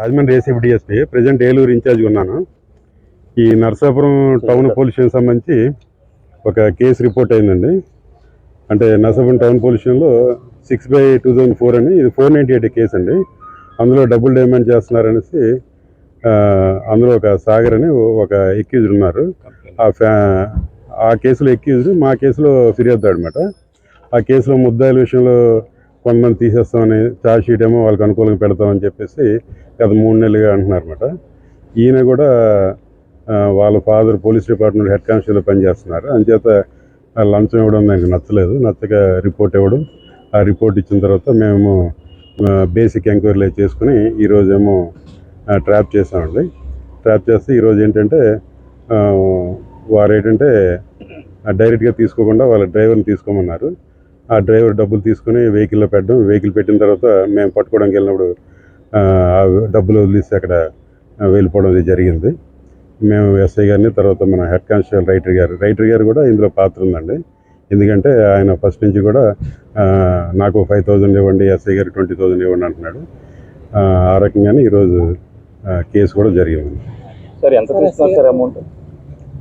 Rajahmundry ACB DSP present Eluru incharge ఉన్నాను. ఈ Narasapuram town police station సంబంధించి ఒక కేసు రిపోర్ట్ అయిందండి. అంటే నరసాపురం టౌన్ పోలీస్ స్టేషన్లో six by two thousand four అని ఇది ఫోర్ నైంటీ ఎయిట్ కేసు అండి. అందులో డబుల్ డిమాండ్ చేస్తున్నారనేసి అందులో ఒక సాగర్ అని ఒక ఎక్యూజ్డ్ ఉన్నారు. ఆ ఫ్యా ఆ కేసులో ఎక్యూజ్డ్ మా కేసులో ఫిర్యాదు అనమాట ఆ కేసులో ముద్దాయిల విషయంలో కొంతమంది తీసేస్తామని ఛార్జ్ షీట్ ఏమో వాళ్ళకి అనుకూలంగా పెడతామని చెప్పేసి గత మూడు నెలలుగా అంటున్నారన్నమాట. ఈయన కూడా వాళ్ళ father police department head constable పనిచేస్తున్నారు. అందుచేత ఆ లంచం ఇవ్వడం నాకు నచ్చలేదు. నచ్చక రిపోర్ట్ ఇవ్వడం ఆ రిపోర్ట్ ఇచ్చిన తర్వాత మేము బేసిక్ ఎంక్వైరీలు చేసుకుని ఈరోజేమో ట్రాప్ చేసామండి ట్రాప్ చేస్తే ఈరోజు ఏంటంటే వారు ఏంటంటే డైరెక్ట్గా తీసుకోకుండా వాళ్ళ డ్రైవర్ని తీసుకోమన్నారు. ఆ డ్రైవర్ డబ్బులు తీసుకుని వెహికల్లో పెట్టడం వెహికల్ పెట్టిన తర్వాత మేము పట్టుకోవడానికి వెళ్ళినప్పుడు డబ్బులు వదిలేసి అక్కడ వెళ్ళిపోవడం అది జరిగింది. మేము ఎస్ఐ గారిని తర్వాత మన హెడ్ కానిస్టేబుల్ రైటర్ గారు రైటర్ గారు కూడా ఇందులో పాత్ర ఉందండి. ఎందుకంటే ఆయన ఫస్ట్ నుంచి కూడా నాకు ఫైవ్ థౌజండ్ ఇవ్వండి ఎస్ఐ గారికి ట్వంటీ థౌజండ్ ఇవ్వండి అంటున్నాడు. ఆ, రకంగానే ఈరోజు కేసు కూడా జరిగింది సార్ ఎంత తీసుకున్నారు sir amount?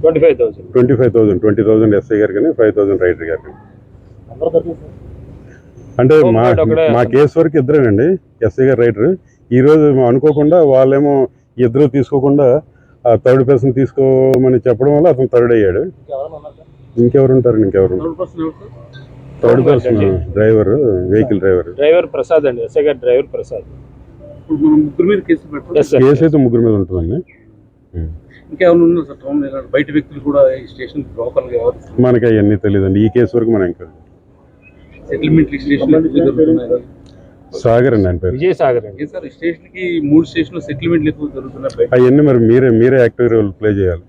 Twenty five thousand twenty five thousand twenty thousand SI గారికి కానీ ఫైవ్ థౌజండ్ రైటర్ గారికి అంటే మా. మా కేసు వరకు ఇద్దరేనండి ఎస్ఐ గారు రైటర్. ఈ రోజు మేము అనుకోకుండా వాళ్ళేమో ఇద్దరు తీసుకోకుండా ఆ థర్డ్ పర్సన్ తీసుకోమని చెప్పడం వల్ల అతను థర్డ్ అయ్యాడు. ఇంకెవరు ఉంటారు ఇంకెవరు? Third person driver vehicle driver. Driver Prasad అండి ఎస్ఐ గారు డ్రైవర్ ప్రసాద్. కేసు అయితే ముగ్గురు మీద ఉంటుందండి. ఇంకేమైనా మీద బయట వ్యక్తులు కూడా ఈ స్టేషన్ లోకల్గా ఎవరు? మనకి అవన్నీ తెలియదండి. ఈ కేసు వరకు మనం ఇంకా సెటిల్మెంట్ స్టేషన్ జరుగుతున్నాయి? సాగర్ అండి పేరు. విజయ్ సాగర్ అండి సార్ స్టేషన్కి మూడు స్టేషన్ సెటిల్మెంట్లు ఎక్కువ జరుగుతున్నాయి బయట? అవన్నీ మరి మీరే మీరే యాక్టివ్ రోల్ ప్లే చేయాలి.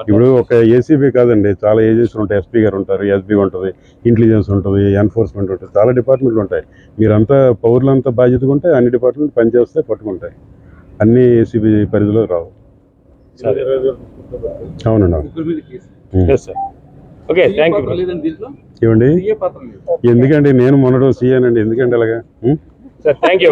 ఇప్పుడు ఒక ఏసీబీ కాదండి చాలా ఏజెన్సీలు ఉంటాయి. ఎస్పీ గారు ఉంటారు ఎస్బీ ఉంటుంది ఇంటెలిజెన్స్ ఉంటుంది ఎన్ఫోర్స్మెంట్ ఉంటుంది చాలా డిపార్ట్మెంట్లు ఉంటాయి. మీరంతా పౌరులంతా బాధ్యతగా ఉంటే అన్ని డిపార్ట్మెంట్ పనిచేస్తే పట్టుకుంటాయి. అన్ని ఏసీబీ పరిధిలో రావు. అవునండి అవును. ఓకే థ్యాంక్ యూ ఏమండి? ఎందుకండి? నేను మొన్నటి సీఏనండి ఎందుకండి అలాగా? Thank you